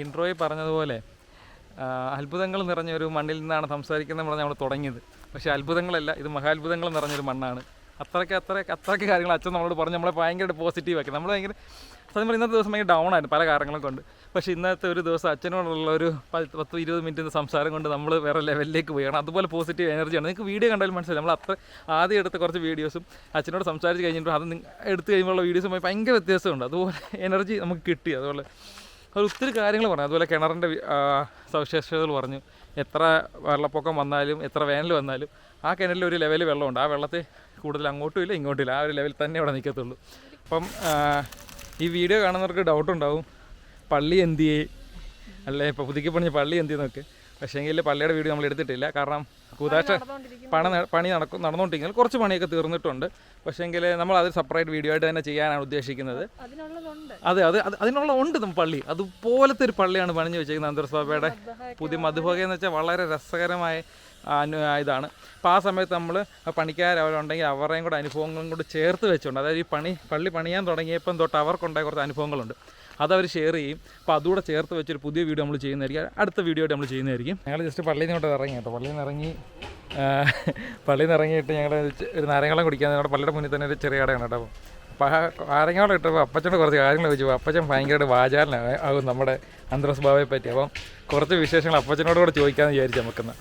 ഇൻട്രോയിൽ പറഞ്ഞതുപോലെ അത്ഭുതങ്ങൾ നിറഞ്ഞൊരു മണ്ണിൽ നിന്നാണ് സംസാരിക്കുന്നത് പറഞ്ഞാൽ നമ്മൾ തുടങ്ങിയത്. പക്ഷേ അത്ഭുതങ്ങളല്ല ഇത് മഹാത്ഭുതങ്ങൾ നിറഞ്ഞൊരു മണ്ണാണ്. അത്രയ്ക്ക് അത്ര അത്രയ്ക്ക് കാര്യങ്ങൾ അച്ഛൻ നമ്മളോട് പറഞ്ഞ് നമ്മളെ ഭയങ്കര പോസിറ്റീവ് ആക്കി. നമ്മൾ ഭയങ്കര സത്യം പറഞ്ഞാൽ ഇന്നത്തെ ദിവസം ഭയങ്കര ഡൗൺ ആയിരുന്നു പല കാരണങ്ങളും കൊണ്ട്. പക്ഷേ ഇന്നത്തെ ഒരു ദിവസം അച്ഛനോടുള്ള ഒരു പത്ത് പത്ത് ഇരുപത് മിനിറ്റ് സംസാരം കൊണ്ട് നമ്മൾ വേറെ ലെവലിലേക്ക് പോയാണ് അതുപോലെ പോസിറ്റീവ് എനർജിയാണ് നിങ്ങൾക്ക് വീഡിയോ കണ്ടാലും മനസ്സിലായി നമ്മൾ അത്ര ആദ്യം എടുത്ത കുറച്ച് വീഡിയോസും അച്ഛനോട് സംസാരിച്ച് കഴിഞ്ഞിട്ട് അത് എടുത്തു കഴിയുമ്പോൾ വീഡിയോസും ഭയങ്കര വ്യത്യാസമുണ്ട്. അതുപോലെ എനർജി നമുക്ക് കിട്ടി. അതുപോലെ അത് ഒത്തിരി കാര്യങ്ങൾ പറഞ്ഞു. അതുപോലെ കിണറിന്റെ സവിശേഷതകൾ പറഞ്ഞു. എത്ര വെള്ളപ്പൊക്കം വന്നാലും എത്ര വേനൽ വന്നാലും ആ കിണറിൽ ഒരു ലെവൽ വെള്ളമുണ്ട്. ആ വെള്ളത്തെ കൂടുതൽ അങ്ങോട്ടും ഇല്ല ഇങ്ങോട്ടും ഇല്ല. ആ ഒരു ലെവലിൽ തന്നെ അവിടെ നിൽക്കത്തുള്ളൂ. അപ്പം ഈ വീഡിയോ കാണുന്നവർക്ക് ഡൗട്ട് ഉണ്ടാവും. പള്ളി എന്തിയേ? അല്ലേ? ഇപ്പോൾ പുതുക്കി പണിഞ്ഞ പള്ളി എന്തിയെന്നൊക്കെ. പക്ഷേ എങ്കിൽ പള്ളിയുടെ വീഡിയോ നമ്മൾ എടുത്തിട്ടില്ല. കാരണം കൂതാശ പണ പണി നടക്കും നടന്നുകൊണ്ടിരിക്കുന്നത് കുറച്ച് പണിയൊക്കെ തീർന്നിട്ടുണ്ട്. പക്ഷേങ്കിൽ നമ്മൾ അത് സെപ്പറേറ്റ് വീഡിയോ ആയിട്ട് തന്നെ ചെയ്യാനാണ് ഉദ്ദേശിക്കുന്നത്. അതെ അത് അത് അതിനുള്ള ഉണ്ട് നമ്മൾ പള്ളി. അതുപോലത്തെ ഒരു പള്ളിയാണ് പണിഞ്ഞു വെച്ചിരിക്കുന്നത് അന്തർസഭയുടെ പുതിയ മധുഭക എന്ന് വെച്ചാൽ വളരെ രസകരമായ ഇതാണ്. അപ്പോൾ ആ സമയത്ത് നമ്മൾ പണിക്കാരവരുണ്ടെങ്കിൽ അവരുടെയും കൂടെ അനുഭവങ്ങളും കൂടെ ചേർത്ത് വെച്ചുകൊണ്ട് അതായത് ഈ പണി പള്ളി പണിയാൻ തുടങ്ങിയപ്പം തൊട്ട് അവർക്കുണ്ടായ കുറച്ച് അനുഭവങ്ങളുണ്ട്. അതവർ ഷെയർ ചെയ്യും. അപ്പോൾ അതുകൂടെ ചേർത്ത് വെച്ചൊരു പുതിയ വീഡിയോ നമ്മൾ ചെയ്യുന്നതായിരിക്കും. അടുത്ത വീഡിയോ ആയിട്ട് നമ്മൾ ചെയ്യുന്നതായിരിക്കും. ഞങ്ങൾ ജസ്റ്റ് പള്ളിയിൽ നിന്ന് ഇങ്ങോട്ട് ഇറങ്ങി കേട്ടോ. പള്ളിയിൽ നിന്ന് ഇറങ്ങി പള്ളിയിൽ നിന്ന് ഇറങ്ങിയിട്ട് ഞങ്ങൾ ഒരു നാരങ്ങളും കുടിക്കാൻ ഞങ്ങളുടെ പള്ളിയുടെ മുന്നിൽ തന്നെ ഒരു ചെറിയ കടയാണ് കേട്ടോ. അപ്പോൾ ആ നാരങ്ങളും ഇട്ടപ്പോൾ അപ്പച്ചനോട് കുറച്ച് കാര്യങ്ങൾ ചോദിച്ചു. അപ്പച്ചൻ ഭയങ്കരമായിട്ട് വാചാലനാണ് ആകും നമ്മുടെ അന്തരസ് ബാബയെ പറ്റി. അപ്പം കുറച്ച് വിശേഷങ്ങൾ അപ്പച്ചനോട് കൂടെ ചോദിക്കാമെന്ന് വിചാരിച്ചു നമുക്കെന്ന്.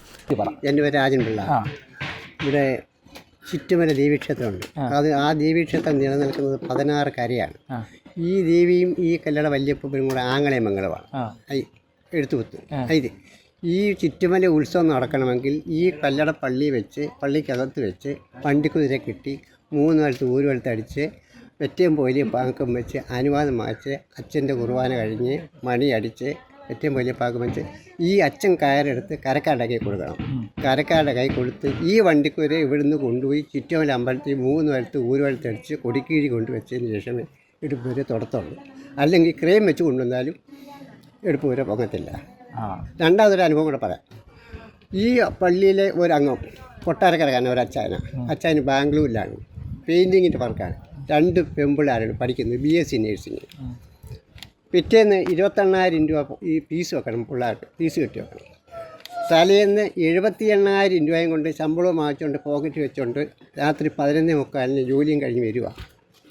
എന്റെ പേര് രാജൻ പിള്ള ഇവിടെ ചുറ്റുമല ദേവീക്ഷേത്രമുണ്ട്. അത് ആ ദേവീക്ഷേത്രം നിലനിൽക്കുന്നത് പതിനാറ് കരയാണ്. ആ. ഈ ദേവിയും ഈ കല്ലട വല്യപ്പനും കൂടെ ആങ്ങളെ മംഗളമാണ് എടുത്തു എഴുത്തുകുത്ത് ഇത് ഈ ചുറ്റുമല ഉത്സവം നടക്കണമെങ്കിൽ ഈ കല്ലട പള്ളി വെച്ച് പള്ളിക്കകത്ത് വെച്ച് പണ്ടിക്കുതിരെ കിട്ടി മൂന്ന് കാലത്ത് ഊരുവലത്ത് അടിച്ച് വെറ്റയും പോലെയും പാകം വെച്ച് അനുവാദം വാങ്ങിച്ച് അച്ഛന്റെ കുർബാന കഴിഞ്ഞ് മണി അടിച്ച് ഏറ്റവും വലിയ പാകം വെച്ച് ഈ അച്ഛൻ കയറെടുത്ത് കരക്കാരുടെ കൈ കൊടുക്കണം. കരക്കാരുടെ കൈ കൊടുത്ത് ഈ വണ്ടിക്കുരെ ഇവിടുന്ന് കൊണ്ടുപോയി ചുറ്റുമല അമ്പലത്തിൽ മൂന്ന് വലത്ത് ഊരുവലത്തടിച്ച് കൊടിക്കീഴി കൊണ്ടുവച്ചതിന് ശേഷമേ ഇടുപ്പ് വരെ തുടത്തുള്ളൂ. അല്ലെങ്കിൽ ക്രെയിം വെച്ച് കൊണ്ടുവന്നാലും എടുപ്പ് വരെ പൊങ്ങത്തില്ല. രണ്ടാമതൊരു അനുഭവം കൂടെ പറയാം. ഈ പള്ളിയിലെ ഒരംഗം കൊട്ടാരക്കരക്കാരൻ ഒരു അച്ചായന അച്ചായന് ബാംഗ്ലൂരിലാണ്. പെയിന്റിങ്ങിന്റെ വർക്കാണ്. രണ്ട് പെമ്പിളാരാണ് പഠിക്കുന്നത്. B S C nursing. പിറ്റേന്ന് ഇരുപത്തെണ്ണായിരം രൂപ ഈ ഫീസ് വെക്കണം പിള്ളേർക്ക്. ഫീസ് കെട്ടി വെക്കണം. തലേന്ന് എഴുപത്തി എണ്ണായിരം രൂപയും കൊണ്ട് ശമ്പളവും വാങ്ങിച്ചുകൊണ്ട് പോക്കറ്റ് വെച്ചുകൊണ്ട് രാത്രി പതിനൊന്നേ മുക്കാലിന് ജോലിയും കഴിഞ്ഞ് വരിക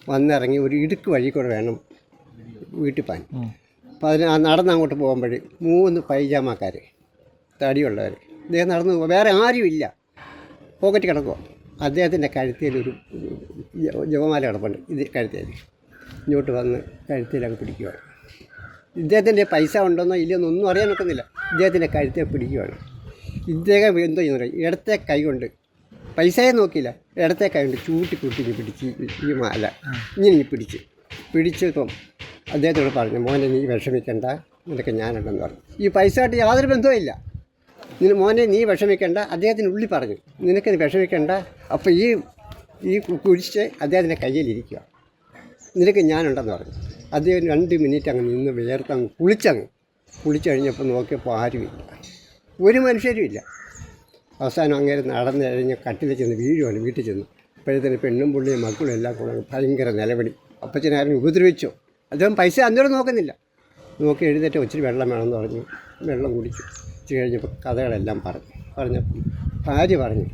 വന്നിറങ്ങി ഒരു ഇടുക്ക് വഴി കൂടെ വേണം വീട്ടിൽ പോകാൻ പതിന നടന്ന് അങ്ങോട്ട് പോകുമ്പോൾ മൂന്ന് പൈജാമക്കാർ തടിയുള്ളവർ. അദ്ദേഹം നടന്നു പോകും വേറെ ഇല്ല. പോക്കറ്റ് കിടക്കുക അദ്ദേഹത്തിന്റെ കഴുത്തിൽ ഒരു ജപമാല കിടപ്പുണ്ട്. ഇത് കഴുത്തേൽ ഇങ്ങോട്ട് വന്ന് കഴുത്തിലങ്ങ് പിടിക്കുകയാണ് ഇദ്ദേഹത്തിന്റെ പൈസ ഉണ്ടോന്നോ ഇല്ലയോ ഒന്നും അറിയാൻ നോക്കുന്നില്ല ഇദ്ദേഹത്തിന്റെ കഴുത്തെ പിടിക്കുകയാണ് ഇദ്ദേഹം എന്തോ ചെയ്യുന്നു ഇടത്തെ കൈ കൊണ്ട് പൈസയെ നോക്കിയില്ല. ഇടത്തെ കൈണ്ട് ചൂട്ടി കുട്ടിക്ക് പിടിച്ച് ഈ- മാല. ഇങ്ങനെ ഈ പിടിച്ച്. പിടിച്ചപ്പം അദ്ദേഹത്തോട് പറഞ്ഞു മോനെ നീ വിഷമിക്കണ്ട. നിനക്ക് ഞാനുണ്ടെന്ന് പറഞ്ഞു. ഈ പൈസ ആയിട്ട് യാതൊരു ബന്ധവും ഇല്ല. നിന് മോനെ നീ വിഷമിക്കണ്ട. അദ്ദേഹത്തിന് ഉള്ളി പറഞ്ഞു. നിനക്ക് വിഷമിക്കണ്ട. അപ്പോൾ ഈ ഈ കുഴിച്ച് അദ്ദേഹത്തിന്റെ കയ്യിലിരിക്കുക നിനക്ക് ഞാനുണ്ടെന്ന് പറഞ്ഞു. അദ്ദേഹം രണ്ട് മിനിറ്റ് അങ്ങ് നിന്ന് വിയർത്തങ്ങ് കുളിച്ചങ്ങ്. കുളിച്ചു കഴിഞ്ഞപ്പോൾ നോക്കിയപ്പോൾ ആരുമില്ല. ഒരു മനുഷ്യരും ഇല്ല അവസാനം അങ്ങനെ നടന്ന് കഴിഞ്ഞ് കട്ടിൽ ചെന്ന് വീഴുവാണ് വീട്ടിൽ ചെന്ന്. അപ്പോഴത്തേന് പെണ്ണും പുള്ളിയും മക്കളും എല്ലാം കൂടെ ഭയങ്കര നിലവിളി. അപ്പച്ചനാരും ഉപദ്രവിച്ചു. അദ്ദേഹം പൈസ അന്നേരം നോക്കുന്നില്ല. നോക്കി എഴുന്നേറ്റ് ഒത്തിരി വെള്ളം വേണമെന്ന് പറഞ്ഞു. വെള്ളം കുടിച്ചു. ഇച്ചിരി കഴിഞ്ഞപ്പോൾ കഥകളെല്ലാം പറഞ്ഞു. പറഞ്ഞപ്പം ഭാര്യ പറഞ്ഞു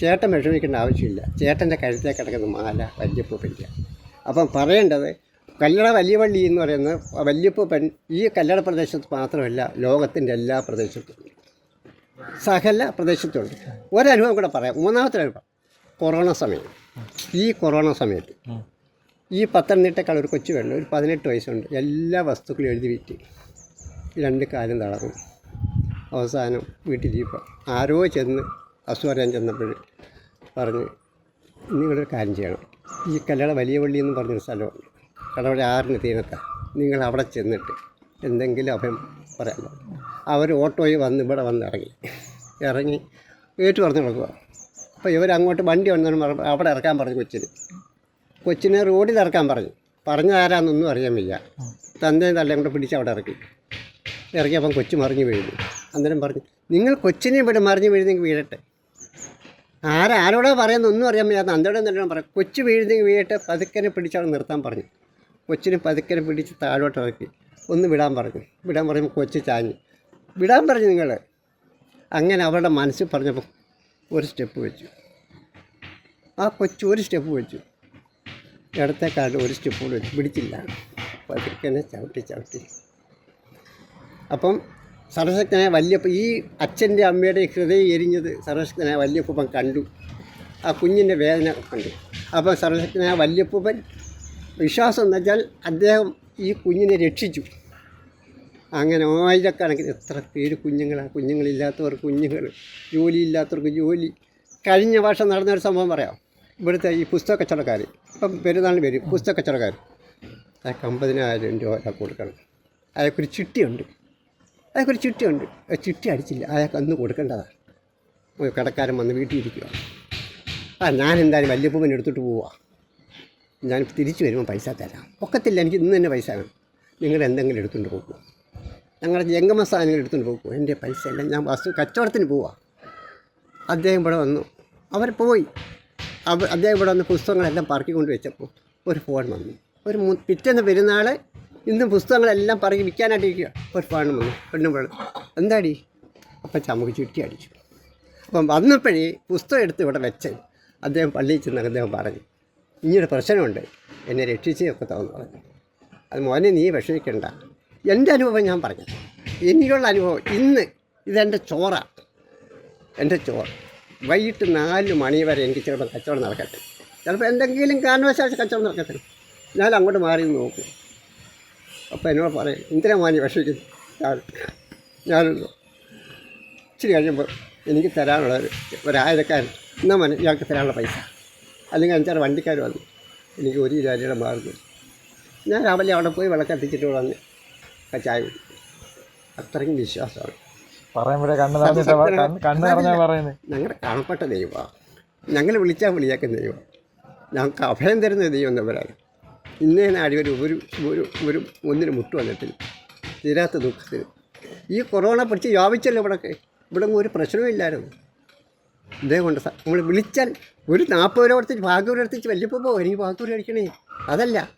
ചേട്ടൻ വിഷമിക്കേണ്ട ആവശ്യമില്ല. ചേട്ടന്റെ കഴുത്തേ കിടക്കുന്ന മാല വല്യപ്പൂപ്പന്റെ അപ്പം പറയേണ്ടത് കല്ലട വലിയ പള്ളി എന്ന് പറയുന്നത് വല്യപ്പൂപ്പൻ ഈ കല്ലട പ്രദേശത്ത് മാത്രമല്ല ലോകത്തിന്റെ എല്ലാ പ്രദേശത്തും സകല പ്രദേശത്തുണ്ട്. ഒരനുഭവം കൂടെ പറയാം. മൂന്നാമത്തെ അനുഭവം. കൊറോണ സമയം. ഈ കൊറോണ സമയത്ത് ഈ പത്തനംതിട്ടക്കാൾ ഒരു കൊച്ചു വെള്ളം ഒരു പതിനെട്ട് വയസ്സുണ്ട്. എല്ലാ വസ്തുക്കളും എഴുതി വിറ്റ് രണ്ട് കാര്യം തളർന്നു. അവസാനം വീട്ടിലിരിക്കുക ആരോ ചെന്ന് അസുഖം ചെന്നപ്പോൾ പറഞ്ഞ് നിങ്ങളൊരു കാര്യം ചെയ്യണം. ഈ കല്ലട വലിയ പള്ളി എന്ന് പറഞ്ഞൊരു സ്ഥലമാണ് കടവഴ ആറിന് തീരത്താണ് നിങ്ങൾ അവിടെ ചെന്നിട്ട് എന്തെങ്കിലും അഭയം പറയാമോ അവർ ഓട്ടോയിൽ വന്ന് ഇവിടെ വന്ന് ഇറങ്ങി. ഇറങ്ങി ഏറ്റു പറഞ്ഞു കൊടുക്കുക. അപ്പോൾ ഇവരങ്ങോട്ട് വണ്ടി വന്നതിന് അവിടെ ഇറക്കാൻ പറഞ്ഞു കൊച്ചിന്. കൊച്ചിനെ റോഡിൽ ഇറക്കാൻ പറഞ്ഞു. പറഞ്ഞതാരാന്നൊന്നും അറിയാൻ വയ്യ. തന്നെ തള്ളയും കൂടെ പിടിച്ച് അവിടെ ഇറക്കി. ഇറക്കിയപ്പം കൊച്ചു മറിഞ്ഞു വീഴുന്നു. അന്നേരം പറഞ്ഞു നിങ്ങൾ കൊച്ചിനെ ഇവിടെ മറിഞ്ഞു വീഴുന്നെങ്കിൽ വീഴട്ടെ. ആരാരോടാ ഒന്നും അറിയാൻ വയ്യാത്ത അന്തോടെ നല്ലോണം പറയാം. കൊച്ചു വീഴുന്നെങ്കിൽ വീഴട്ടെ. പതുക്കനെ പിടിച്ചവിടെ നിർത്താൻ പറഞ്ഞു. കൊച്ചിനെ പതുക്കനെ പിടിച്ച് താഴോട്ട് ഇറക്കി. ഒന്ന് വിടാൻ പറഞ്ഞു. വിടാൻ പറയുമ്പോൾ കൊച്ചു ചാഞ്ഞു. വിടാൻ പറഞ്ഞു നിങ്ങൾ അങ്ങനെ അവരുടെ മനസ്സിൽ പറഞ്ഞപ്പോൾ ഒരു സ്റ്റെപ്പ് വെച്ചു. ആ കൊച്ചു ഒരു സ്റ്റെപ്പ് വെച്ചു. ഇടത്തെ കാലിൽ ഒരു സ്റ്റെപ്പ് കൂടെ വെച്ചു. പിടിച്ചില്ല. പതുക്കനെ ചവിട്ടി ചവിട്ടി. അപ്പം സർവശക്തനായ വല്യപ്പ ഈ അച്ഛന്റെ അമ്മയുടെ ഹൃദയം എരിഞ്ഞത് സർവശക്തനായ വല്യപ്പൂപ്പൻ കണ്ടു. ആ കുഞ്ഞിന്റെ വേദന കണ്ടു. അപ്പം സർവശക്തനായ വല്യപ്പൂപ്പൻ വിശ്വാസം എന്ന് വെച്ചാൽ അദ്ദേഹം ഈ കുഞ്ഞിനെ രക്ഷിച്ചു. അങ്ങനെ ആയിരക്കണക്കിന് എത്ര പേര് കുഞ്ഞുങ്ങളാണ് കുഞ്ഞുങ്ങളില്ലാത്തവർക്ക് കുഞ്ഞുങ്ങൾ ജോലിയില്ലാത്തവർക്ക് ജോലി. കഴിഞ്ഞ വർഷം നടന്നൊരു സംഭവം പറയാം. ഇവിടുത്തെ ഈ പുസ്തക കച്ചവടക്കാർ ഇപ്പം പെരുന്നാളിന് വരും പുസ്തക കച്ചവടക്കാർ അയാൾക്ക് അമ്പതിനായിരം രൂപ അയാൾക്ക് കൊടുക്കണം. അയാൾക്കൊരു ചിട്ടിയുണ്ട്. അയാൾക്കൊരു ചിട്ടിയുണ്ട്. ചിട്ടി അടിച്ചില്ല. അയാൾക്ക് അന്ന് കൊടുക്കേണ്ടതാണ് കടക്കാരൻ വന്ന് വീട്ടിൽ ഇരിക്കുക ആ ഞാൻ എന്തായാലും വല്യപ്പൂപ്പൻ എടുത്തിട്ട് പോവാ. ഞാൻ തിരിച്ചു വരുമ്പോൾ പൈസ തരാം. ഒക്കത്തില്ല എനിക്ക് ഇന്ന് തന്നെ പൈസ വേണം. നിങ്ങൾ എന്തെങ്കിലും എടുത്തുകൊണ്ട് പോകും ഞങ്ങളുടെ ജംഗമ സാധനങ്ങൾ എടുത്തുകൊണ്ട് പോകും എന്റെ പൈസ എല്ലാം ഞാൻ വസ്തു കച്ചവടത്തിന് പോവാ. അദ്ദേഹം ഇവിടെ വന്നു. അവർ പോയി. അവ അദ്ദേഹം ഇവിടെ വന്ന് പുസ്തകങ്ങളെല്ലാം പറക്കി കൊണ്ട് വെച്ചപ്പോൾ ഒരു ഫോൺ വന്നു. ഒരു മു പിറ്റേന്ന് പെരുന്നാൾ ഇന്ന് പുസ്തകങ്ങളെല്ലാം പറക്കി വിൽക്കാനായിട്ടിരിക്കുക ഒരു ഫോൺ വന്നു. പെണ്ണും പെണ്ണും. എന്താടി? അപ്പം ചമുക്ക് ചുറ്റി അടിച്ചു. അപ്പം വന്നപ്പോഴേ പുസ്തകം എടുത്ത് ഇവിടെ വെച്ച് അദ്ദേഹം പള്ളിയിൽ ചെന്ന് അദ്ദേഹം പറഞ്ഞു. ഇങ്ങനൊരു പ്രശ്നമുണ്ട്. എന്നെ രക്ഷിച്ച് ഒക്കെ പറഞ്ഞു. അത് മോനെ നീ വിഷമിക്കണ്ട. എന്റെ അനുഭവം ഞാൻ പറഞ്ഞു. എനിക്കുള്ള അനുഭവം ഇന്ന് ഇതെന്റെ ചോറാണ് എന്റെ ചോറ്. വൈകിട്ട് നാല് മണി വരെ എനിക്ക് ചിലപ്പോൾ കച്ചവടം നടക്കട്ടെ. ചിലപ്പോൾ എന്തെങ്കിലും കാരണവശാൽ കച്ചവടം നടക്കട്ടെ. ഞാൻ അങ്ങോട്ട് മാറി നോക്കും. അപ്പോൾ എന്നോട് പറയും ഇന്ദിരാ മാനി വിഷമിക്കുന്നു ഞാൻ ഞാനുള്ളൂ ഇച്ചിരി കഴിയുമ്പോൾ എനിക്ക് തരാനുള്ള ഒരു ഒരായിരക്കാരൻ എന്നാൽ മോനെ ഇയാൾക്ക് തരാനുള്ള പൈസ. അല്ലെങ്കിൽ അഞ്ചാറ് വണ്ടിക്കാർ വന്നു. എനിക്ക് ഒരു കിലോ അരിയുടെ മാർക്കും ഞാൻ രാവിലെ അവിടെ പോയി വിളക്കത്തിച്ചിട്ട് വന്ന് ചായ അത്രയും വിശ്വാസമാണ്. ഞങ്ങളുടെ കാണപ്പെട്ട ദൈവമാണ് ഞങ്ങൾ വിളിച്ചാൽ വിളിയാക്കുന്ന ദൈവം. ഞങ്ങൾക്ക് അഭയം തരുന്ന ദൈവം എന്നവരാണ് ഇന്നേ നാടി ഒരു ഒരു ഒരു ഒരു ഒന്നിന് മുട്ട് വന്നിട്ടില്ല. തീരാത്ത ദുഃഖത്തിന്. ഈ കൊറോണ പിടിച്ച് വ്യാപിച്ചല്ലോ ഇവിടൊക്കെ. ഇവിടെ ഒരു പ്രശ്നവും ഇല്ലായിരുന്നു. ഇതേ കൊണ്ട് നമ്മൾ വിളിച്ചാൽ ഒരു നാൽപ്പത് രൂപ കൊടുത്തിട്ട് ഭാഗ്യൂർ എടുത്തിട്ട് വലിയപ്പോൾ പോകും എനിക്ക് ഭാഗ്യം കഴിക്കണേ അതല്ല.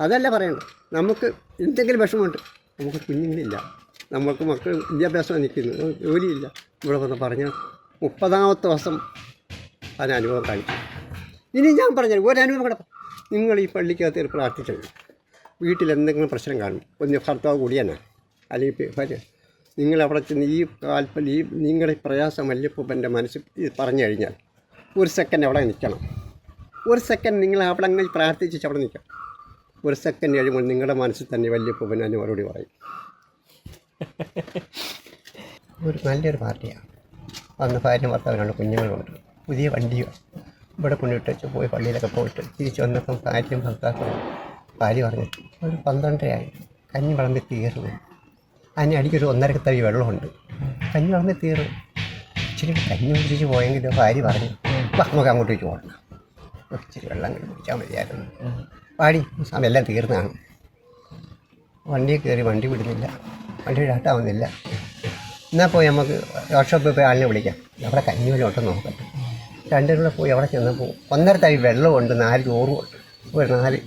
അതല്ല പറയണം നമുക്ക് എന്തെങ്കിലും വിഷമമുണ്ട് നമുക്ക് കുഞ്ഞുങ്ങളില്ല നമുക്ക് മക്കൾ വിദ്യാഭ്യാസം നിൽക്കുന്നു. ജോലിയില്ല. ഇവിടെ വന്ന് പറഞ്ഞാൽ മുപ്പതാമത്തെ ദിവസം അതിനനുഭവം കാണിക്കും ഇനി ഞാൻ പറഞ്ഞു ഒരനുഭവം കൂടെ നിങ്ങൾ ഈ പള്ളിക്കകത്ത് പ്രാർത്ഥിച്ചു വീട്ടിൽ എന്തെങ്കിലും പ്രശ്നം കാണും. ഒന്ന് ഭർത്താവ് കൂടിയാണ്? അല്ലെങ്കിൽ നിങ്ങൾ അവിടെ ചെന്ന് ഈ കാൽപ്പൽ ഈ നിങ്ങളുടെ പ്രയാസം വല്യപ്പൂപ്പന്റെ മനസ്സിൽ പറഞ്ഞു കഴിഞ്ഞാൽ ഒരു സെക്കൻഡ് അവിടെ നിൽക്കണം. ഒരു സെക്കൻഡ് നിങ്ങൾ അവിടെ അങ്ങനെ പ്രാർത്ഥിച്ചിട്ട് അവിടെ നിൽക്കണം ഒരു സെക്കൻഡ് കഴിയുമ്പോൾ നിങ്ങളുടെ മനസ്സിൽ തന്നെ വല്യപ്പൂപ്പൻ അതിന് മറുപടി പറയും. ഒരു നല്ലൊരു പാർട്ടിയാണ്. അന്ന് ഭാര്യ ഭർത്താവിനുള്ള കുഞ്ഞുങ്ങളുണ്ട് പുതിയ വണ്ടിയോ? ഇവിടെ കൊണ്ടിട്ട് വെച്ച് പോയി പള്ളിയിലൊക്കെ പോയിട്ട് തിരിച്ച് വന്നപ്പം ഭാര്യയും ഭർത്താക്കളും ഭാര്യ പറഞ്ഞു ഒരു പന്ത്രണ്ടരയായി. കഞ്ഞി വിളമ്പി തീർന്നു. അതിന് അടിക്കൊരു ഒന്നര തവി വെള്ളമുണ്ട്. കഞ്ഞി വിളമ്പി തീർന്നു. ഇച്ചിരി കഞ്ഞി കുടിച്ച് പോയെങ്കിലും ഭാര്യ പറഞ്ഞു "വാ, നമുക്ക് അങ്ങോട്ട് വെച്ച് പോകണം ഇച്ചിരി വെള്ളം കൂടി കുടിച്ചാൽ മതിയായിരുന്നു പാടി സമയം എല്ലാം തീർന്നാണ്. വണ്ടിയിൽ കയറി വണ്ടി വിടുന്നില്ല. വണ്ടി വിടാട്ടാവുന്നില്ല എന്നാൽ പോയി നമുക്ക് വർക്ക്ഷോപ്പിൽ പോയി ആളിനെ വിളിക്കാം. അവിടെ കഞ്ഞിവെള്ളം ഉണ്ടെന്ന് നോക്കട്ടെ രണ്ടും കൂടെ പോയി അവിടെ ചെന്നപ്പോൾ ഒന്നര തവി വെള്ളമുണ്ട്. നാല് ചോറുമുണ്ട് ഒരു നാല്.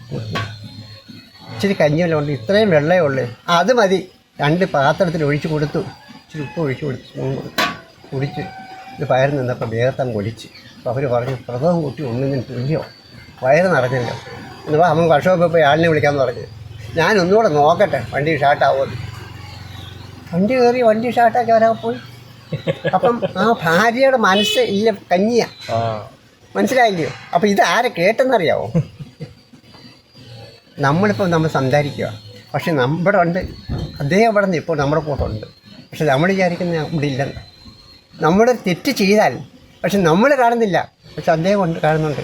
ഇച്ചിരി കഞ്ഞി ഉണ്ട്. ഇത്രയും വെള്ളമേ ഉള്ളൂ. അത് മതി. രണ്ട് പാത്രത്തിൽ ഒഴിച്ച് കൊടുത്തു. ഇച്ചിരി ഉപ്പ് ഒഴിച്ച് കൊടുത്തു. കുടിച്ച്. ഇത് പയർ നിന്നപ്പോൾ വേഗത്തം കൊടിച്ച് അപ്പോൾ അവർ പറഞ്ഞു പ്രഥമം കുട്ടി ഒന്നിനും തുല്യോ. വയറ് നിറഞ്ഞല്ലോ. എന്നിപ്പോൾ അവൻ വർഷമൊക്കെ പോയി ആളിനെ വിളിക്കാമെന്ന് പറഞ്ഞു. ഞാൻ ഒന്നുകൂടെ നോക്കട്ടെ വണ്ടി ഷാർട്ടാവുമെന്ന് വണ്ടി കയറി വണ്ടി ഷാർട്ടാക്കി വരാൻ പോയി. അപ്പം ആ ഭാര്യയുടെ മനസ്സ് ഇല്ല കഞ്ഞിയാ. മനസ്സിലായില്ലയോ? അപ്പം ഇത് ആരെ കേട്ടെന്നറിയാവോ? നമ്മളിപ്പോൾ നമ്മൾ സംസാരിക്കുക പക്ഷെ നമ്മുടെ ഉണ്ട് അദ്ദേഹം ഇവിടെ നിന്ന് ഇപ്പോൾ നമ്മുടെ കൂടെ ഉണ്ട് പക്ഷെ നമ്മൾ വിചാരിക്കുന്ന ഇവിടെ ഇല്ലെന്ന് നമ്മൾ തെറ്റ് ചെയ്താൽ പക്ഷെ നമ്മൾ കാണുന്നില്ല. പക്ഷെ അദ്ദേഹം ഉണ്ട് കാണുന്നുണ്ട്.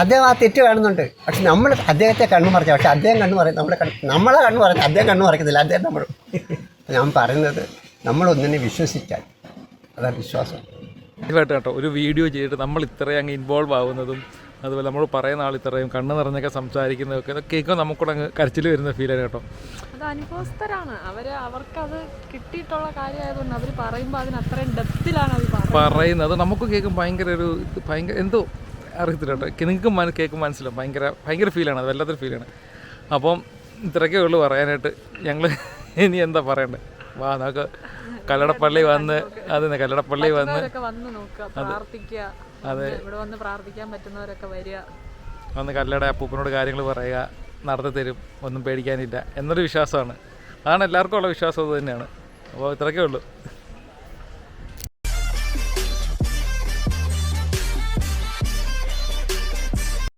അദ്ദേഹം ആ തെറ്റ് കാണുന്നുണ്ട്. പക്ഷെ നമ്മൾ അദ്ദേഹത്തെ കണ്ണു മറിച്ച പക്ഷെ അദ്ദേഹം കണ്ണു പറയും നമ്മളെ കണ്ണ് നമ്മളെ കണ്ണു പറയുന്നത് അദ്ദേഹം കണ്ണു പറയുന്നില്ല അദ്ദേഹം നമ്മൾ ഞാൻ പറയുന്നത് നമ്മളൊന്നിനെ വിശ്വസിച്ചാൽ അതാണ് വിശ്വാസം. കേട്ടോ ഒരു വീഡിയോ ചെയ്തിട്ട് നമ്മൾ ഇത്രയും അങ്ങ് ഇൻവോൾവ് ആവുന്നതും അതുപോലെ നമ്മൾ പറയുന്ന ആൾ ഇത്രയും കണ്ണ് നിറഞ്ഞൊക്കെ സംസാരിക്കുന്നതൊക്കെ ഇതൊക്കെ കേൾക്കുമ്പോൾ നമുക്കൂടെ അങ്ങ് കരച്ചിൽ വരുന്ന ഫീലാണ് കേട്ടോ. അത് അനുഭവസ്ഥരാണ്. അവർ അവർക്കത് കിട്ടിയിട്ടുള്ള കാര്യമായതുകൊണ്ട് അവർ പറയുമ്പോൾ അതിന് അത്രയും ഡെപ്തിലാണ് അത് പറയുന്നത്. നമുക്ക് കേൾക്കും ഭയങ്കര ഒരു ഭയങ്കര എന്തോ അറിയത്തില്ല കേട്ടോ. നിങ്ങൾക്ക് കേൾക്കും മനസ്സിലാവും. ഭയങ്കര ഭയങ്കര ഫീലാണ് അത് വല്ലാത്തൊരു ഫീലാണ് അപ്പം ഇത്രയൊക്കെ ഉള്ളൂ പറയാനായിട്ട്. ഞങ്ങൾ ഇനി എന്താ പറയണ്ടേ? വാ നമുക്ക് കല്ലടപ്പള്ളി വന്ന് അതെ കല്ലടപ്പള്ളി വന്ന് അത് വന്ന് നോക്കുക പ്രാർത്ഥിക്കുക. അതെ. ഇവിടെ വന്ന് പ്രാർത്ഥിക്കാൻ പറ്റുന്നവരൊക്കെ വരിക. വന്ന് കല്ലട അപ്പൂപ്പനോട് കാര്യങ്ങൾ പറയുക നടത്തി തരും ഒന്നും പേടിക്കാനില്ല എന്നൊരു വിശ്വാസമാണ്. അതാണ് എല്ലാവർക്കും ഉള്ള വിശ്വാസം അത് തന്നെയാണ്. അപ്പോൾ ഇത്രയൊക്കെ ഉള്ളൂ.